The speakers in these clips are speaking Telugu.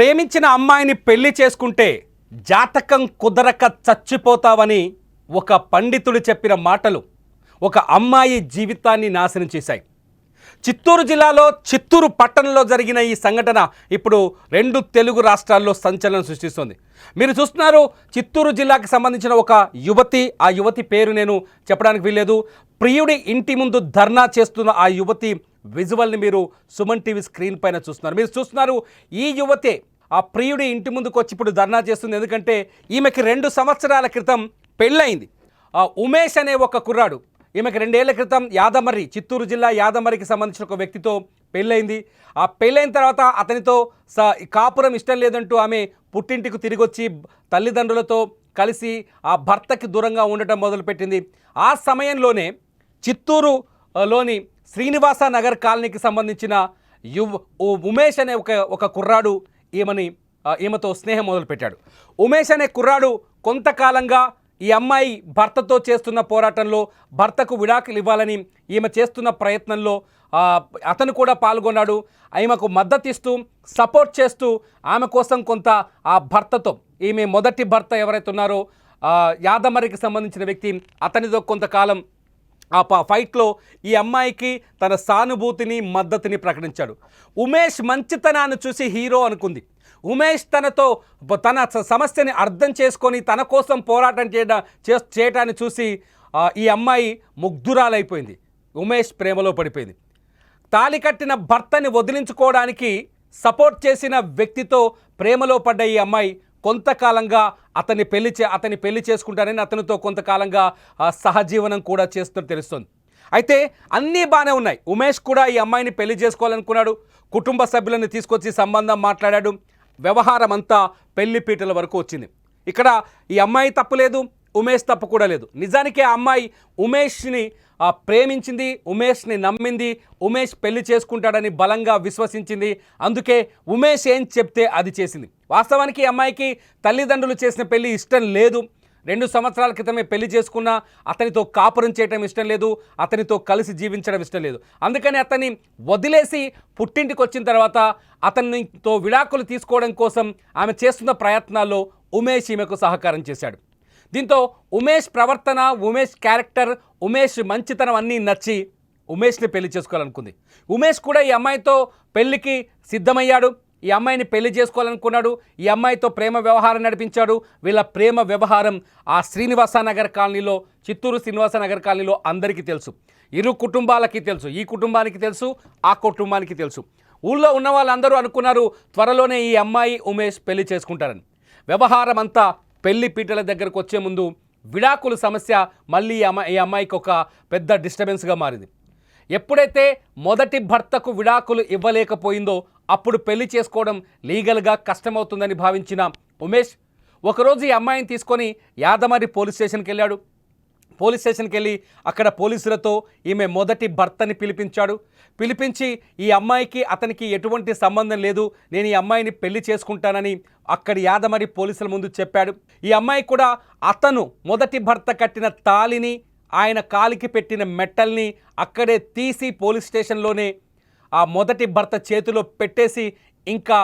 ప్రేమించిన అమ్మాయిని పెళ్ళి చేసుకుంటే జాతకం కుదరక చచ్చిపోతావని ఒక పండితుడు చెప్పిన మాటలు ఒక అమ్మాయి జీవితాన్ని నాశనం చేశాయి. చిత్తూరు జిల్లాలో చిత్తూరు పట్టణంలో జరిగిన ఈ సంఘటన ఇప్పుడు రెండు తెలుగు రాష్ట్రాల్లో సంచలనం సృష్టిస్తుంది. మీరు చూస్తున్నారు చిత్తూరు జిల్లాకి సంబంధించిన ఒక యువతి ఆ యువతి పేరు నేను చెప్పడానికి వీల్లేదు. ప్రియుడి ఇంటి ముందు ధర్నా చేస్తున్న ఆ యువతి విజువల్ని మీరు సుమన్ టీవీ స్క్రీన్ పైన చూస్తున్నారు. మీరు చూస్తున్నారు ఈ యువతే ఆ ప్రియుడి ఇంటి ముందుకు వచ్చి ఇప్పుడు ధర్నా చేస్తుంది. ఎందుకంటే ఈమెకి రెండు సంవత్సరాల క్రితం పెళ్ళయింది. ఆ ఉమేష్ అనే ఒక కుర్రాడు. ఈమెకి రెండేళ్ళ క్రితం యాదమర్రి చిత్తూరు జిల్లా యాదమర్రికి సంబంధించిన ఒక వ్యక్తితో పెళ్ళైంది ఆ పెళ్ళైన తర్వాత అతనితో స కాపురం ఇష్టం లేదంటూ ఆమె పుట్టింటికి తిరిగి వచ్చి తల్లిదండ్రులతో కలిసి ఆ భర్తకి దూరంగా ఉండటం మొదలుపెట్టింది. ఆ సమయంలోనే చిత్తూరు లోని శ్రీనివాస నగర్ కాలనీకి సంబంధించిన యువ ఉమేష్ అనే ఒక ఒక కుర్రాడు ఈమెని ఈమెతో స్నేహం మొదలుపెట్టాడు. ఉమేష్ అనే కుర్రాడు కొంతకాలంగా ఈ అమ్మాయి భర్తతో చేస్తున్న పోరాటంలో భర్తకు విడాకులు ఇవ్వాలని ఈమె చేస్తున్న ప్రయత్నంలో అతను కూడా పాల్గొన్నాడు. ఈమెకు మద్దతు ఇస్తూ సపోర్ట్ చేస్తూ ఆమె కోసం కొంత ఆ భర్తతో ఈమె మొదటి భర్త ఎవరైతే ఉన్నారో యాదమ్మరికి యాదమరికి సంబంధించిన వ్యక్తి అతనితో కొంతకాలం ఆ ఫైట్లో ఈ అమ్మాయికి తన సానుభూతిని మద్దతుని ప్రకటించాడు. ఉమేష్ మంచితనాన్ని చూసి హీరో అనుకుంది. ఉమేష్ తనతో తన సమస్యని అర్థం చేసుకొని తన కోసం పోరాటం చేయడం చే- చేయటాన్ని చూసి ఈ అమ్మాయి ముగ్ధురాలైపోయింది. ఉమేష్ ప్రేమలో పడిపోయింది. తాలి కట్టిన భర్తని వదిలించుకోవడానికి సపోర్ట్ చేసిన వ్యక్తితో ప్రేమలో పడ్డ ఈ అమ్మాయి కొంతకాలంగా అతన్ని పెళ్ళి చే అతన్ని పెళ్ళి చేసుకుంటానని అతనితో కొంతకాలంగా సహజీవనం కూడా చేస్తున్నట్టు తెలుస్తుంది. అయితే అన్నీ బాగానే ఉన్నాయి. ఉమేష్ కూడా ఈ అమ్మాయిని పెళ్ళి చేసుకోవాలనుకున్నాడు. కుటుంబ సభ్యులను తీసుకొచ్చి సంబంధం మాట్లాడాడు. వ్యవహారం అంతా పెళ్ళి పీటల వరకు వచ్చింది. ఇక్కడ ఈ అమ్మాయి తప్పులేదు ఉమేష్ తప్పు కూడా లేదు. నిజానికి ఆ అమ్మాయి ఉమేష్ని ప్రేమించింది ఉమేష్ని నమ్మింది ఉమేష్ పెళ్ళి చేసుకుంటాడని బలంగా విశ్వసించింది. అందుకే ఉమేష్ ఏం చెప్తే అది చేసింది. వాస్తవానికి అమ్మాయికి తల్లిదండ్రులు చేసిన పెళ్ళి ఇష్టం లేదు. రెండు సంవత్సరాల క్రితమే పెళ్ళి చేసుకున్న అతనితో కాపురం చేయటం ఇష్టం లేదు అతనితో కలిసి జీవించడం ఇష్టం లేదు. అందుకని అతన్ని వదిలేసి పుట్టింటికి వచ్చిన తర్వాత అతనితో విడాకులు తీసుకోవడం కోసం ఆమె చేస్తున్న ప్రయత్నాల్లో ఉమేష్ ఈమెకు సహకారం చేశాడు. దీంతో ఉమేష్ ప్రవర్తన ఉమేష్ క్యారెక్టర్ ఉమేష్ మంచితనం అన్నీ నచ్చి ఉమేష్ని పెళ్ళి చేసుకోవాలనుకుంది. ఉమేష్ కూడా ఈ అమ్మాయితో పెళ్ళికి సిద్ధమయ్యాడు. ఈ అమ్మాయిని పెళ్ళి చేసుకోవాలనుకున్నాడు. ఈ అమ్మాయితో ప్రేమ వ్యవహారం నడిపించాడు. వీళ్ళ ప్రేమ వ్యవహారం ఆ శ్రీనివాస నగర్ కాలనీలో చిత్తూరు శ్రీనివాస నగర్ కాలనీలో అందరికీ తెలుసు. ఇరు కుటుంబాలకి తెలుసు. ఈ కుటుంబానికి తెలుసు ఆ కుటుంబానికి తెలుసు. ఊళ్ళో ఉన్న వాళ్ళందరూ అనుకున్నారు త్వరలోనే ఈ అమ్మాయి ఉమేష్ పెళ్ళి చేసుకుంటారని. వ్యవహారం అంతా పెళ్ళి పీటల దగ్గరకు వచ్చే ముందు విడాకుల సమస్య మళ్ళీ ఈ అమ్మాయి ఈ అమ్మాయికి ఒక పెద్ద డిస్టర్బెన్స్గా మారింది. ఎప్పుడైతే మొదటి భర్తకు విడాకులు ఇవ్వలేకపోయిందో అప్పుడు పెళ్ళి చేసుకోవడం లీగల్గా కష్టమవుతుందని భావించిన ఉమేష్ ఒకరోజు ఈ అమ్మాయిని తీసుకొని యాదమరి పోలీస్ స్టేషన్కి వెళ్ళాడు. పోలీస్ స్టేషన్కి వెళ్ళి అక్కడ పోలీసులతో ఈమె మొదటి భర్తని పిలిపించాడు. పిలిపించి ఈ అమ్మాయికి అతనికి ఎటువంటి సంబంధం లేదు నేను ఈ అమ్మాయిని పెళ్ళి చేసుకుంటానని అక్కడి యాదమరి పోలీసుల ముందు చెప్పాడు. ఈ అమ్మాయి కూడా అతను మొదటి భర్త కట్టిన తాలిని ఆయన కాలికి పెట్టిన మెట్టల్ని అక్కడే తీసి పోలీస్ స్టేషన్లోనే ఆ మొదటి భర్త చేతిలో పెట్టేసి ఇంకా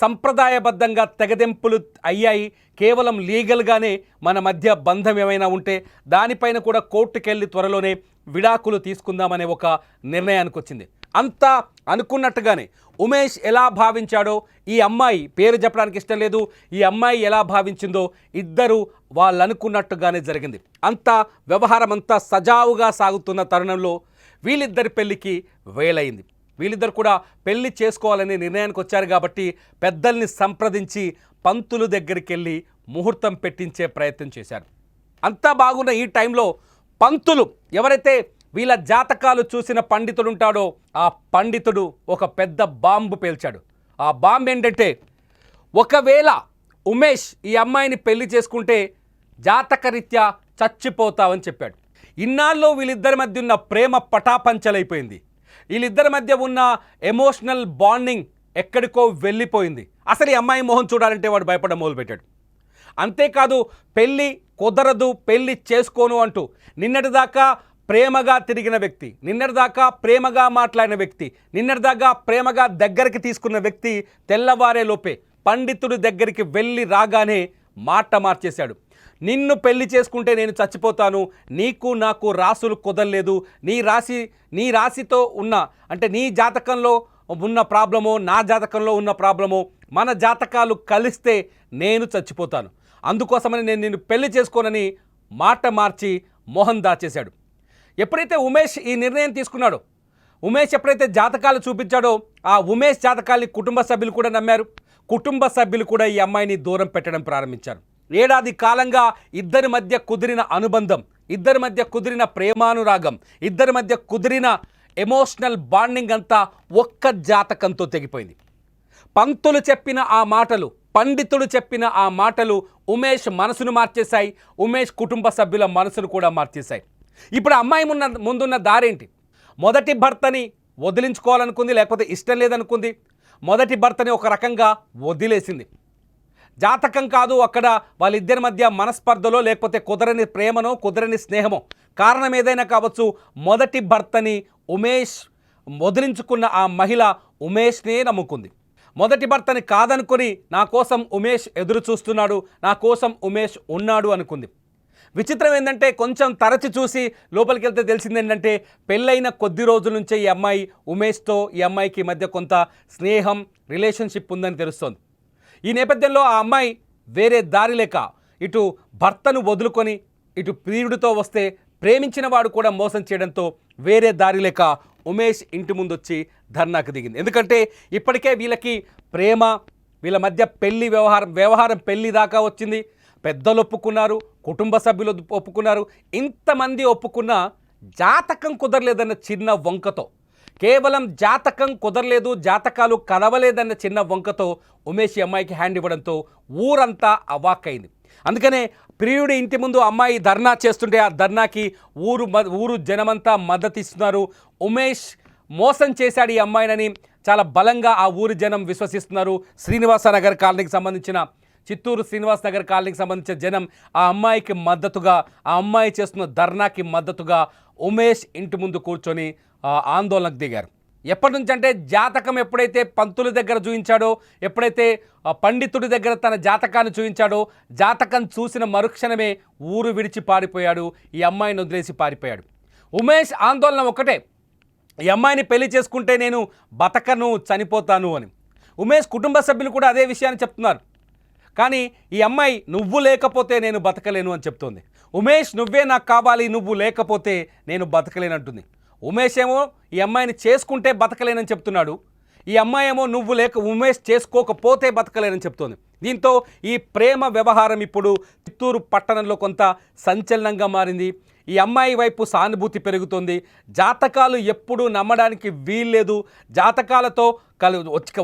సంప్రదాయబద్ధంగా తెగదెంపులు అయ్యాయి. కేవలం లీగల్గానే మన మధ్య బంధం ఏమైనా ఉంటే దానిపైన కూడా కోర్టుకెళ్ళి త్వరలోనే విడాకులు తీసుకుందామనే ఒక నిర్ణయానికి వచ్చింది. అంతా అనుకున్నట్టుగానే ఉమేష్ ఎలా భావించాడో ఈ అమ్మాయి పేరు చెప్పడానికి ఇష్టం లేదు ఈ అమ్మాయి ఎలా భావించిందో ఇద్దరు వాళ్ళు అనుకున్నట్టుగానే జరిగింది. అంతా వ్యవహారం అంతా సజావుగా సాగుతున్న తరుణంలో వీళ్ళిద్దరి పెళ్ళికి వేలైంది. వీళ్ళిద్దరు కూడా పెళ్ళి చేసుకోవాలనే నిర్ణయానికి వచ్చారు కాబట్టి పెద్దల్ని సంప్రదించి పంతులు దగ్గరికి వెళ్ళి ముహూర్తం పెట్టించే ప్రయత్నం చేశారు. అంతా బాగున్న ఈ టైంలో పంతులు ఎవరైతే వీళ్ళ జాతకాలు చూసిన పండితుడు ఉంటాడో ఆ పండితుడు ఒక పెద్ద బాంబు పేల్చాడు. ఆ బాంబు ఏంటంటే ఒకవేళ ఉమేష్ ఈ అమ్మాయిని పెళ్ళి చేసుకుంటే జాతకరీత్యా చచ్చిపోతావని చెప్పాడు. ఇన్నాళ్ళు వీళ్ళిద్దరి మధ్య ఉన్న ప్రేమ పటాపంచలైపోయింది. వీళ్ళిద్దరి మధ్య ఉన్న ఎమోషనల్ బాండింగ్ ఎక్కడికో వెళ్ళిపోయింది. అసలు ఈ అమ్మాయి మొహం చూడాలంటే వాడు భయపడడం మొదలుపెట్టాడు. అంతేకాదు పెళ్ళి కుదరదు పెళ్ళి చేసుకోను అంటూ నిన్నటిదాకా ప్రేమగా తిరిగిన వ్యక్తి నిన్నటిదాకా ప్రేమగా మాట్లాడిన వ్యక్తి నిన్నటిదాకా ప్రేమగా దగ్గరికి తీసుకున్న వ్యక్తి తెల్లవారే లోపే పండితుడి దగ్గరికి వెళ్ళి రాగానే మాట మార్చేశాడు. నిన్ను పెళ్ళి చేసుకుంటే నేను చచ్చిపోతాను. నీకు నాకు రాసులు కుదరలేదు. నీ రాశి నీ రాశితో ఉన్న అంటే నీ జాతకంలో ఉన్న ప్రాబ్లమో నా జాతకంలో ఉన్న ప్రాబ్లమో మన జాతకాలు కలిస్తే నేను చచ్చిపోతాను. అందుకోసమని నేను నిన్ను పెళ్ళి చేసుకోనని మాట మార్చి మోహన్ దాచేశాడు. ఎప్పుడైతే ఉమేష్ ఈ నిర్ణయం తీసుకున్నాడో ఉమేష్ ఎప్పుడైతే జాతకాలు చూపించాడో ఆ ఉమేష్ జాతకాల్ని కుటుంబ సభ్యులు కూడా నమ్మారు. కుటుంబ సభ్యులు కూడా ఈ అమ్మాయిని దూరం పెట్టడం ప్రారంభించారు. ఏడాది కాలంగా ఇద్దరి మధ్య కుదిరిన అనుబంధం ఇద్దరి మధ్య కుదిరిన ప్రేమానురాగం ఇద్దరి మధ్య కుదిరిన ఎమోషనల్ బాండింగ్ అంతా ఒక్క జాతకంతో తెగిపోయింది. పంక్తులు చెప్పిన ఆ మాటలు పండితుడు చెప్పిన ఆ మాటలు ఉమేష్ మనసును మార్చేశాయి ఉమేష్ కుటుంబ సభ్యుల మనసును కూడా మార్చేశాయి. ఇప్పుడు అమ్మాయి మున్న ముందున్న దారేంటి? మొదటి భర్తని వదిలించుకోవాలనుకుంది లేకపోతే ఇష్టం లేదనుకుంది? మొదటి భర్తని ఒక రకంగా వదిలేసింది. జాతకం కాదు అక్కడ వాళ్ళిద్దరి మధ్య మనస్పర్ధలో లేకపోతే కుదరని ప్రేమనో కుదరని స్నేహమో. కారణం ఏదైనా కావచ్చు మొదటి భర్తని ఉమేష్ వదిలించుకున్న ఆ మహిళ ఉమేష్నే నమ్ముకుంది. మొదటి భర్తని కాదనుకొని నా కోసం ఉమేష్ ఎదురు చూస్తున్నాడు నా కోసం ఉమేష్ ఉన్నాడు అనుకుంది. విచిత్రం ఏంటంటే కొంచెం తరచి చూసి లోపలికి వెళ్తే తెలిసింది ఏంటంటే పెళ్ళైన కొద్ది రోజుల నుంచే ఈ అమ్మాయి ఉమేష్తో ఈ అమ్మాయికి మధ్య కొంత స్నేహం రిలేషన్షిప్ ఉందని తెలుస్తోంది. ఈ నేపథ్యంలో ఆ అమ్మాయి వేరే దారి లేక ఇటు భర్తను వదులుకొని ఇటు ప్రియుడితో వస్తే ప్రేమించిన వాడు కూడా మోసం చేయడంతో వేరే దారి లేక ఉమేష్ ఇంటి ముందు వచ్చి ధర్నాకు దిగింది. ఎందుకంటే ఇప్పటికే వీళ్ళకి ప్రేమ వీళ్ళ మధ్య పెళ్ళి వ్యవహారం వ్యవహారం పెళ్ళి దాకా వచ్చింది. పెద్దలు ఒప్పుకున్నారు కుటుంబ సభ్యులు ఒప్పుకున్నారు. ఇంతమంది ఒప్పుకున్న జాతకం కుదరలేదన్న చిన్న వంకతో కేవలం జాతకం కుదరలేదు జాతకాలు కలవలేదన్న చిన్న వంకతో ఉమేష్ ఈ అమ్మాయికి హ్యాండ్ ఇవ్వడంతో ఊరంతా అవాక్కైంది. అందుకనే ప్రియుడి ఇంటి ముందు అమ్మాయి ధర్నా చేస్తుంటే ఆ ధర్నాకి ఊరు ఊరు జనమంతా మద్దతు ఇస్తున్నారు ఉమేష్ మోసం చేశాడు ఈ అమ్మాయినని చాలా బలంగా ఆ ఊరి జనం విశ్వసిస్తున్నారు. శ్రీనివాసనగర్ కాలనీకి సంబంధించిన చిత్తూరు శ్రీనివాస్ నగర్ కాలనీకి సంబంధించిన జనం ఆ అమ్మాయికి మద్దతుగా ఆ అమ్మాయి చేస్తున్న ధర్నాకి మద్దతుగా ఉమేష్ ఇంటి ముందు కూర్చొని ఆందోళనకు దిగారు. ఎప్పటి నుంచి అంటే జాతకం ఎప్పుడైతే పంతుల దగ్గర చూపించాడో ఎప్పుడైతే పండితుడి దగ్గర తన జాతకాన్ని చూపించాడో జాతకం చూసిన మరుక్షణమే ఊరు విడిచి పారిపోయాడు ఈ అమ్మాయిని వదిలేసి పారిపోయాడు. ఉమేష్ ఆందోళన ఒకటే ఈ అమ్మాయిని పెళ్ళి చేసుకుంటే నేను బతకను చనిపోతాను అని. ఉమేష్ కుటుంబ సభ్యులు కూడా అదే విషయాన్ని చెప్తున్నారు. కానీ ఈ అమ్మాయి నువ్వు లేకపోతే నేను బతకలేను అని చెప్తోంది. ఉమేష్ నువ్వే నాకు కావాలి నువ్వు లేకపోతే నేను బతకలేనంటుంది. ఉమేష్ ఏమో ఈ అమ్మాయిని చేసుకుంటే బతకలేనని చెప్తున్నాడు. ఈ అమ్మాయి ఏమో నువ్వు లేక ఉమేష్ చేసుకోకపోతే బతకలేనని చెప్తోంది. దీంతో ఈ ప్రేమ వ్యవహారం ఇప్పుడు చిత్తూరు పట్టణంలో కొంత సంచలనంగా మారింది. ఈ అమ్మాయి వైపు సానుభూతి పెరుగుతుంది. జాతకాలు ఎప్పుడూ నమ్మడానికి వీల్లేదు. జాతకాలతో కలు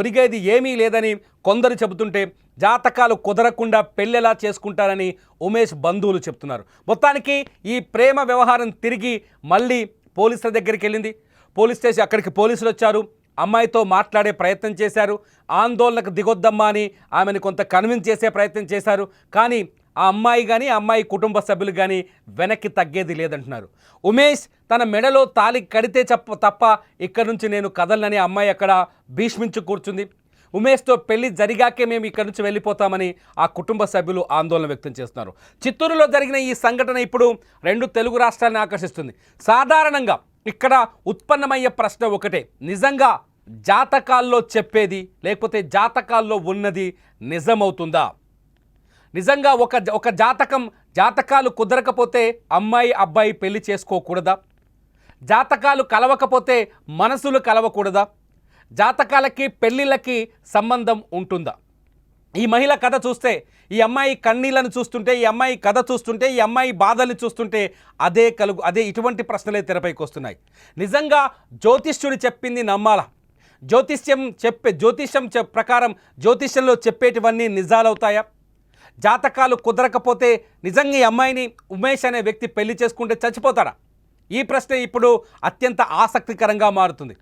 ఒరిగేది ఏమీ లేదని కొందరు చెబుతుంటే జాతకాలు కుదరకుండా పెళ్ళెలా చేసుకుంటారని ఉమేష్ బంధువులు చెప్తున్నారు. మొత్తానికి ఈ ప్రేమ వ్యవహారం తిరిగి మళ్ళీ పోలీసుల దగ్గరికి వెళ్ళింది. పోలీస్ స్టేషన్ అక్కడికి పోలీసులు వచ్చారు. అమ్మాయితో మాట్లాడే ప్రయత్నం చేశారు. ఆందోళనకు దిగొద్దమ్మా అని ఆమెను కొంత కన్విన్స్ చేసే ప్రయత్నం చేశారు. కానీ ఆ అమ్మాయి కానీ అమ్మాయి కుటుంబ సభ్యులు కానీ వెనక్కి తగ్గేది లేదంటున్నారు. ఉమేష్ తన మెడలో తాలి కడితే చెప్ప తప్ప ఇక్కడ నుంచి నేను కదలనని అమ్మాయి అక్కడ భీష్మించు కూర్చుంది. ఉమేష్తో పెళ్ళి జరిగాకే మేము ఇక్కడి నుంచి వెళ్ళిపోతామని ఆ కుటుంబ సభ్యులు ఆందోళన వ్యక్తం చేస్తున్నారు. చిత్తూరులో జరిగిన ఈ సంఘటన ఇప్పుడు రెండు తెలుగు రాష్ట్రాలను ఆకర్షిస్తుంది. సాధారణంగా ఇక్కడ ఉత్పన్నమయ్యే ప్రశ్న ఒకటే. నిజంగా జాతకాల్లో చెప్పేది లేకపోతే జాతకాల్లో ఉన్నది నిజమవుతుందా? నిజంగా ఒక ఒక జాతకం జాతకాలు కుదరకపోతే అమ్మాయి అబ్బాయి పెళ్ళి చేసుకోకూడదా? జాతకాలు కలవకపోతే మనసులు కలవకూడదా? జాతకాలకి పెళ్ళిళ్ళకి సంబంధం ఉంటుందా? ఈ మహిళ కథ చూస్తే ఈ అమ్మాయి కన్నీళ్ళను చూస్తుంటే ఈ అమ్మాయి కథ చూస్తుంటే ఈ అమ్మాయి బాధల్ని చూస్తుంటే అదే కలుగు అదే ఇటువంటి ప్రశ్నలే తెరపైకి వస్తున్నాయి. నిజంగా జ్యోతిష్యుడు చెప్పింది నమ్మాలా? జ్యోతిష్యం చెప్పే జ్యోతిష్యం ప్రకారం జ్యోతిష్యంలో చెప్పేటివన్నీ నిజాలవుతాయా? జాతకాలు కుదరకపోతే నిజంగా ఈ అమ్మాయిని ఉమేష్ అనే వ్యక్తి పెళ్ళి చేసుకుంటే చచ్చిపోతాడా? ఈ ప్రశ్న ఇప్పుడు అత్యంత ఆసక్తికరంగా మారుతుంది.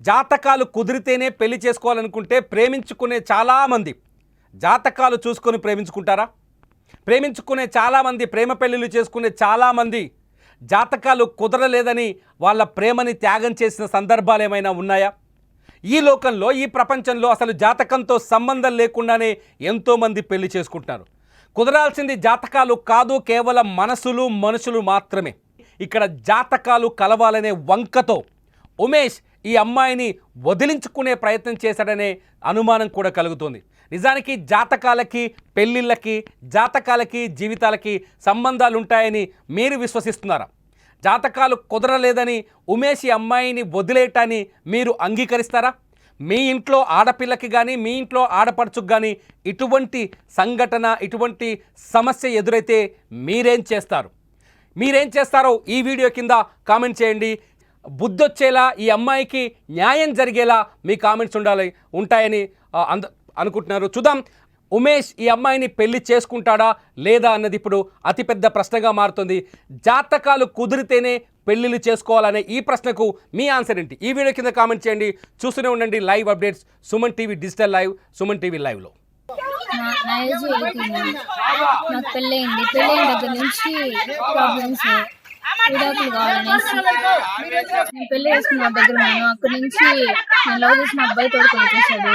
జాతకాలు కుదిరితేనే పెళ్ళి చేసుకోవాలనుకుంటే ప్రేమించుకునే చాలామంది. జాతకాలు చూసుకొని ప్రేమించుకుంటారా? ప్రేమించుకునే చాలామంది ప్రేమ పెళ్ళిళ్ళు చేసుకునే చాలామంది జాతకాలు కుదరలేదని వాళ్ళ ప్రేమని త్యాగం చేసిన సందర్భాలు ఏమైనా ఉన్నాయా? ఈ లోకంలో ఈ ప్రపంచంలో అసలు జాతకంతో సంబంధం లేకుండానే ఎంతోమంది పెళ్ళి చేసుకుంటున్నారు. కుదరాల్సింది జాతకాలు కాదు కేవలం మనసులు మనుషులు మాత్రమే. ఇక్కడ జాతకాలు కలవాలనే వంకతో ఉమేష్ ఈ అమ్మాయిని వదిలించుకునే ప్రయత్నం చేశాడనే అనుమానం కూడా కలుగుతుంది. నిజానికి జాతకాలకి పెళ్ళిళ్ళకి జాతకాలకి జీవితాలకి సంబంధాలు ఉంటాయని మీరు విశ్వసిస్తున్నారా? జాతకాలు కుదరలేదని ఉమేష్ ఈ అమ్మాయిని వదిలేయటాన్ని మీరు అంగీకరిస్తారా? మీ ఇంట్లో ఆడపిల్లకి కానీ మీ ఇంట్లో ఆడపడుచుకు కానీ ఇటువంటి సంఘటన ఇటువంటి సమస్య ఎదురైతే మీరేం చేస్తారు? మీరేం చేస్తారో ఈ వీడియో కింద కామెంట్ చేయండి. బుద్ధొచ్చేలా ఈ అమ్మాయికి న్యాయం జరిగేలా మీ కామెంట్స్ ఉండాలి ఉంటాయని అంద అనుకుంటున్నారు. చూద్దాం ఉమేష్ ఈ అమ్మాయిని పెళ్ళి చేసుకుంటాడా లేదా అన్నది ఇప్పుడు అతిపెద్ద ప్రశ్నగా మారుతుంది. జాతకాలు కుదిరితేనే పెళ్ళిళ్ళు చేసుకోవాలనే ఈ ప్రశ్నకు మీ ఆన్సర్ ఏంటి? ఈ వీడియో కింద కామెంట్ చేయండి. చూస్తూనే ఉండండి live updates Suman TV digital live Suman TV లైవ్లో. నాకు పెళ్ళయింది. పెళ్ళైన దగ్గర నుంచి ప్రాబ్లమ్స్ విడాకులు కావాలనేసి నేను పెళ్ళి చేసుకున్న దగ్గర ఉన్నాను. అక్కడి నుంచి నేను లవ్ చేసిన అబ్బాయి తోడుకొని వచ్చేసాడు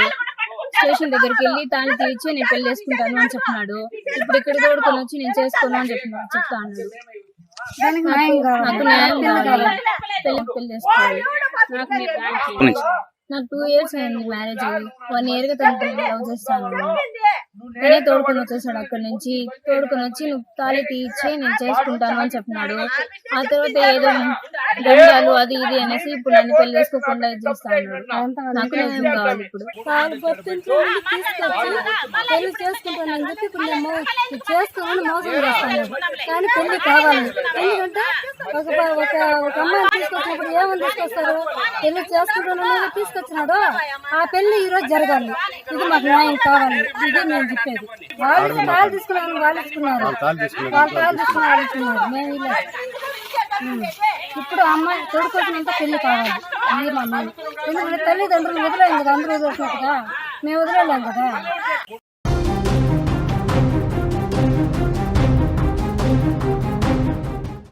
స్టేషన్ దగ్గరికి వెళ్ళి తాను తీర్చి నేను పెళ్ళి చేసుకుంటాను అని చెప్పినాడు. ఇప్పుడు ఇక్కడ తోడుకొని వచ్చి నేను చేసుకోను అని చెప్పిన చెప్తా అన్నాడు నాకు న్యాయం కావాలి. పెళ్ళి పెళ్ళి చేసుకోవాలి. నాకు. నాకు టూ ఇయర్స్ అయింది మ్యారేజ్. అయ్యి వన్ ఇయర్గా తనతో లవ్ చేస్తాను. నేనే తోడుకొని వచ్చేసాడు అక్కడి నుంచి. తోడుకొని వచ్చి నువ్వు తాళి తీయించి నేను చేసుకుంటాను అని చెప్పినాడు. ఆ తర్వాత ఏదో గంజాలు అది ఇది అనేసి ఇప్పుడు నన్ను పెళ్ళి చేసుకోకుండా ఇది చేస్తా నాకు న్యాయం కావాలి ఇప్పుడు. పెళ్ళి చేసుకుంటానని చెప్పి ఇప్పుడు నేను చేసుకోమని మోసం చేస్తాను. కానీ పెళ్ళి కావాలి. ఎందుకంటే ఒక ఒక ఒక అమ్మాయిని తీసుకొచ్చినప్పుడు ఏమని తీసుకొస్తారు? పెళ్ళి చేసుకుంటాను తీసుకొచ్చినాడు ఆ పెళ్ళి ఈ రోజు జరగాలి. ఇది మాకు న్యాయం కావాలి. ఇది నేను చెప్పేది. వాళ్ళు తీసుకున్నారు వాళ్ళు ఇచ్చుకున్నారు వాళ్ళు తాళ్ళు తీసుకున్నారు వాళ్ళు ఇచ్చుకున్నారు మేము ఇలా. ఇప్పుడు అమ్మాయి తోడుకొచ్చినంత పెళ్ళి కావాలి. అది మా మేము ఎందుకంటే తల్లిదండ్రులు వదిలేం కదా అందరూ వదిలేసినట్టుగా. మేము వదిలేలేం కదా.